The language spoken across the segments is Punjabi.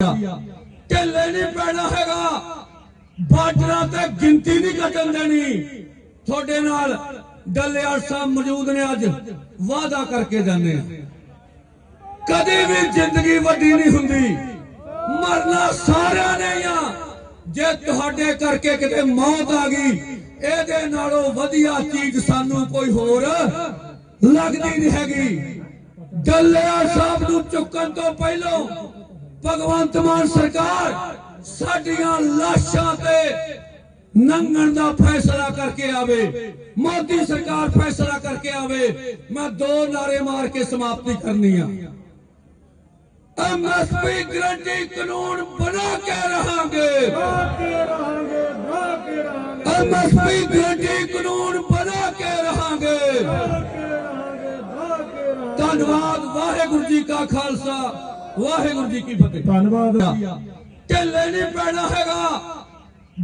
ਢਿੱਲੇ ਨਹੀਂ ਪੈਣਾ ਹੈਗਾ। ਬਾਜਰਾ ਤੇ ਗਿਣਤੀ ਨਹੀਂ ਕੱਟਣ ਦੇਣੀ। ਤੁਹਾਡੇ ਨਾਲ ਡੱਲੇਵਾਲ ਸਾਹਿਬ ਮੌਜੂਦ ਨੇ ਅੱਜ। ਵਾਅਦਾ ਕਰਕੇ ਜਾਂਦੇ ਆ। ਕਦੇ ਵੀ ਜ਼ਿੰਦਗੀ ਵੱਡੀ ਨਹੀਂ ਹੁੰਦੀ। ਮਰਨਾ ਸਾਰਿਆਂ ਨੇ ਆ। ਜੇ ਤੁਹਾਡੇ ਕਰਕੇ ਕਿਤੇ ਮੌਤ ਆ ਗਈ, ਇਹਦੇ ਨਾਲੋਂ ਵਧੀਆ ਚੀਜ਼ ਸਾਨੂੰ ਕੋਈ ਹੋਰ ਲੱਗਦੀ ਨਹੀਂ ਹੈਗੀ। ਡੱਲੇਵਾਲ ਸਾਹਿਬ ਨੂੰ ਚੁੱਕਣ ਤੋਂ ਪਹਿਲਾਂ ਭਗਵੰਤ ਮਾਨ ਸਰਕਾਰ ਸਾਡੀਆਂ ਲਾਸ਼ਾਂ ਤੇ ਨੰਗਣ ਦਾ ਫੈਸਲਾ ਕਰਕੇ ਆਵੇ, ਮੋਦੀ ਸਰਕਾਰ ਫੈਸਲਾ ਕਰਕੇ ਆਵੇ, ਮੈਂ ਦੋ ਨਾਰੇ ਮਾਰ ਕੇ ਸਮਾਪਤੀ ਕਰਨੀ ਆ। ਐਮਐਸਪੀ ਗਰੰਟੀ ਕਾਨੂੰਨ ਬਣਾ ਕੇ ਰਹਾਂਗੇ। ਐਮਐਸਪੀ ਗਰੰਟੀ ਕਾਨੂੰਨ ਬਣਾ ਕੇ ਰਹਾਂਗੇ। ਧੰਨਵਾਦ, ਵਾਹਿਗੁਰੂ ਜੀ ਕਾ ਖਾਲਸਾ। ਵਾਹਿਗੁਰੂ ਜੀ ਕੀ ਫਤਿਹ। ਧੰਨਵਾਦ। ਢਿੱਲੇ ਨਹੀਂ ਪੈਣਾ ਹੈਗਾ।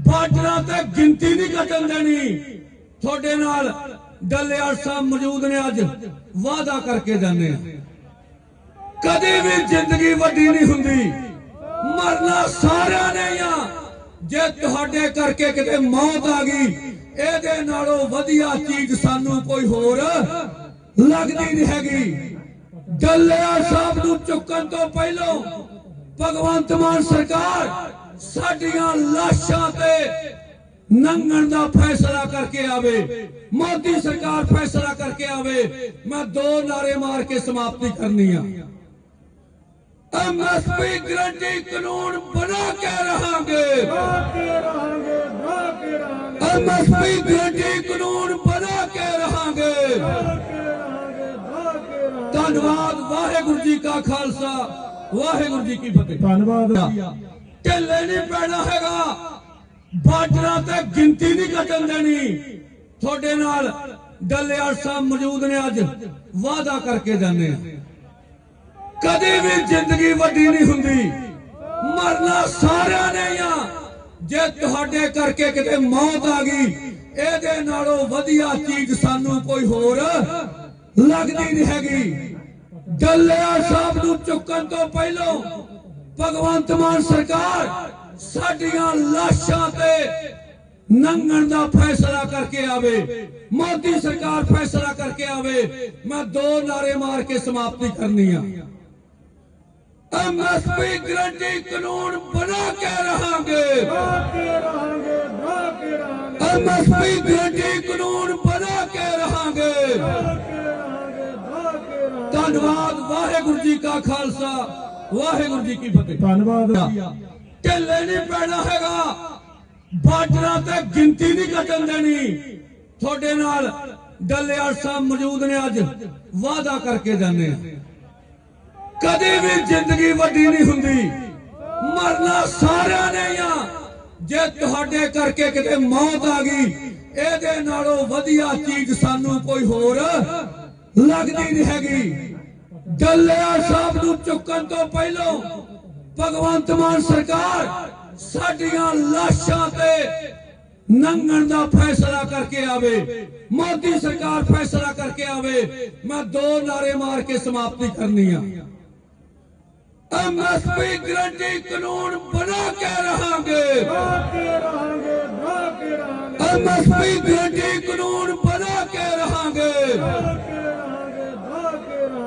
ਬਾਜਰਾ ਤੇ ਗਿਣਤੀ ਨਹੀਂ ਕੱਟਣ ਦੇਣੀ। ਤੁਹਾਡੇ ਨਾਲ ਡੱਲੇਵਾਲ ਸਾਹਿਬ ਮੌਜੂਦ ਨੇ ਅੱਜ। ਵਾਅਦਾ ਕਰਕੇ ਜਾਂਦੇ ਆ ਕਦੇ ਵੀ ਜ਼ਿੰਦਗੀ ਵੱਡੀ ਨਹੀਂ ਹੁੰਦੀ। ਮਰਨਾ ਸਾਰਿਆਂ ਨੇ ਆ। ਜੇ ਤੁਹਾਡੇ ਕਰਕੇ ਕਿਤੇ ਮੌਤ ਆ ਗਈ ਇਹਦੇ ਨਾਲੋਂ ਵਧੀਆ ਚੀਜ਼ ਸਾਨੂੰ ਕੋਈ ਹੋਰ ਲੱਗਦੀ ਨਹੀਂ ਹੈਗੀ। ਡੱਲੇਵਾਲ ਸਾਹਿਬ ਨੂੰ ਚੁੱਕਣ ਤੋਂ ਪਹਿਲਾਂ ਭਗਵੰਤ ਮਾਨ ਸਰਕਾਰ ਸਾਡੀਆਂ ਲਾਸ਼ਾਂ ਤੇ ਨੰਗਣ ਦਾ ਫੈਸਲਾ ਕਰਕੇ ਆਵੇ, ਮੋਦੀ ਸਰਕਾਰ ਫੈਸਲਾ ਕਰਕੇ ਆਵੇ, ਮੈਂ ਦੋ ਨਾਰੇ ਮਾਰ ਕੇ ਸਮਾਪਤੀ ਕਰਨੀ ਆ। ਐਮਐਸਪੀ ਗਰੰਟੀ ਕਾਨੂੰਨ ਬਣਾ ਕੇ ਰਹਾਂਗੇ। ਐਮਐਸਪੀ ਗਰੰਟੀ ਕਾਨੂੰਨ ਬਣਾ ਕੇ ਰਹਾਂਗੇ। ਧੰਨਵਾਦ ਵਾਹਿਗੁਰੂ ਜੀ ਕਾ ਖਾਲਸਾ ਵਾਹਿਗੁਰੂ ਜੀ ਕੀ ਫਤਿਹ। ਧੰਨਵਾਦ। ਢਿੱਲੇ ਨਹੀਂ ਪੈਣਾ ਹੈਗਾ ਬਾਜਰਾ ਤੇ ਗਿਣਤੀ ਨਹੀਂ ਕੱਟਣ ਦੇਣੀ। ਤੁਹਾਡੇ ਨਾਲ ਡੱਲੇਵਾਲ ਸਾਹਿਬ ਮੌਜੂਦ ਨੇ ਅੱਜ ਵਾਅਦਾ ਕਰਕੇ ਜਾਂਦੇ ਆ ਕਦੇ ਵੀ ਜ਼ਿੰਦਗੀ ਵੱਡੀ ਨਹੀਂ ਹੁੰਦੀ। ਮਰਨਾ ਸਾਰਿਆਂ ਨੇ ਆ। ਜੇ ਤੁਹਾਡੇ ਕਰਕੇ ਕਿਤੇ ਮੌਤ ਆ ਗਈ ਇਹਦੇ ਨਾਲੋਂ ਵਧੀਆ ਚੀਜ਼ ਸਾਨੂੰ ਕੋਈ ਹੋਰ ਲੱਗਦੀ ਨਹੀਂ ਹੈਗੀ। ਡੱਲੇਵਾਲ ਸਾਹਿਬ ਨੂੰ ਚੁੱਕਣ ਤੋਂ ਪਹਿਲਾਂ ਭਗਵੰਤ ਮਾਨ ਸਰਕਾਰ ਸਾਡੀਆਂ ਲਾਸ਼ਾਂ ਤੇ ਨੰਗਣ ਦਾ ਫੈਸਲਾ ਕਰਕੇ ਆਵੇ ਮੋਦੀ ਸਰਕਾਰ ਫੈਸਲਾ ਕਰਕੇ ਆਵੇ ਮੈਂ ਦੋ ਨਾਰੇ ਮਾਰ ਕੇ ਸਮਾਪਤੀ ਕਰਨੀ ਆ ਐਮਐਸਪੀ ਗਰੰਟੀ ਕਾਨੂੰਨ ਬਣਾ ਕੇ ਰਹਾਂਗੇ ਐਮਐਸਪੀ ਗਰੰਟੀ ਕਾਨੂੰਨ ਬਣਾ ਕੇ ਰਹਾਂਗੇ ਧੰਨਵਾਦ ਵਾਹਿਗੁਰੂ ਜੀ ਕਾ ਖਾਲਸਾ ਵਾਹਿਗੁਰੂ ਜੀ ਕੀ ਫਤਿਹ। ਧੰਨਵਾਦ। ਢਿੱਲੇ ਨਹੀਂ ਪੈਣਾ ਹੈਗਾ ਬਾਜਰਾ ਤੇ ਗਿਣਤੀ ਨਹੀਂ ਕੱਟਣ ਦੇਣੀ। ਤੁਹਾਡੇ ਨਾਲ ਡੱਲੇਵਾਲ ਸਾਹਿਬ ਮੌਜੂਦ ਨੇ ਅੱਜ ਵਾਅਦਾ ਕਰਕੇ ਜਾਂਦੇ ਆ ਕਦੇ ਵੀ ਜ਼ਿੰਦਗੀ ਵੱਡੀ ਨਹੀਂ ਹੁੰਦੀ। ਮਰਨਾ ਸਾਰਿਆਂ ਨੇ ਆ। ਜੇ ਤੁਹਾਡੇ ਕਰਕੇ ਕਿਤੇ ਮੌਤ ਆ ਗਈ ਇਹਦੇ ਨਾਲੋਂ ਵਧੀਆ ਚੀਜ਼ ਸਾਨੂੰ ਕੋਈ ਹੋਰ ਲੱਗਦੀ ਨਹੀਂ ਹੈਗੀ। ਡੱਲੇਵਾਲ ਸਾਹਿਬ ਨੂੰ ਚੁੱਕਣ ਤੋਂ ਪਹਿਲਾਂ ਭਗਵੰਤ ਮਾਨ ਸਰਕਾਰ ਸਾਡੀਆਂ ਲਾਸ਼ਾਂ ਤੇ ਨੰਗਣ ਦਾ ਫੈਸਲਾ ਕਰਕੇ ਆਵੇ, ਮੋਦੀ ਸਰਕਾਰ ਫੈਸਲਾ ਕਰਕੇ ਆਵੇ, ਮੈਂ ਦੋ ਨਾਰੇ ਮਾਰ ਕੇ ਸਮਾਪਤੀ ਕਰਨੀ ਆ। ਐਮਐਸਪੀ ਗਰੰਟੀ ਕਾਨੂੰਨ ਬਣਾ ਕੇ ਰਹਾਂਗੇ। ਐਮਐਸਪੀ ਗਰੰਟੀ ਕਾਨੂੰਨ ਬਣਾ ਕੇ ਰਹਾਂਗੇ।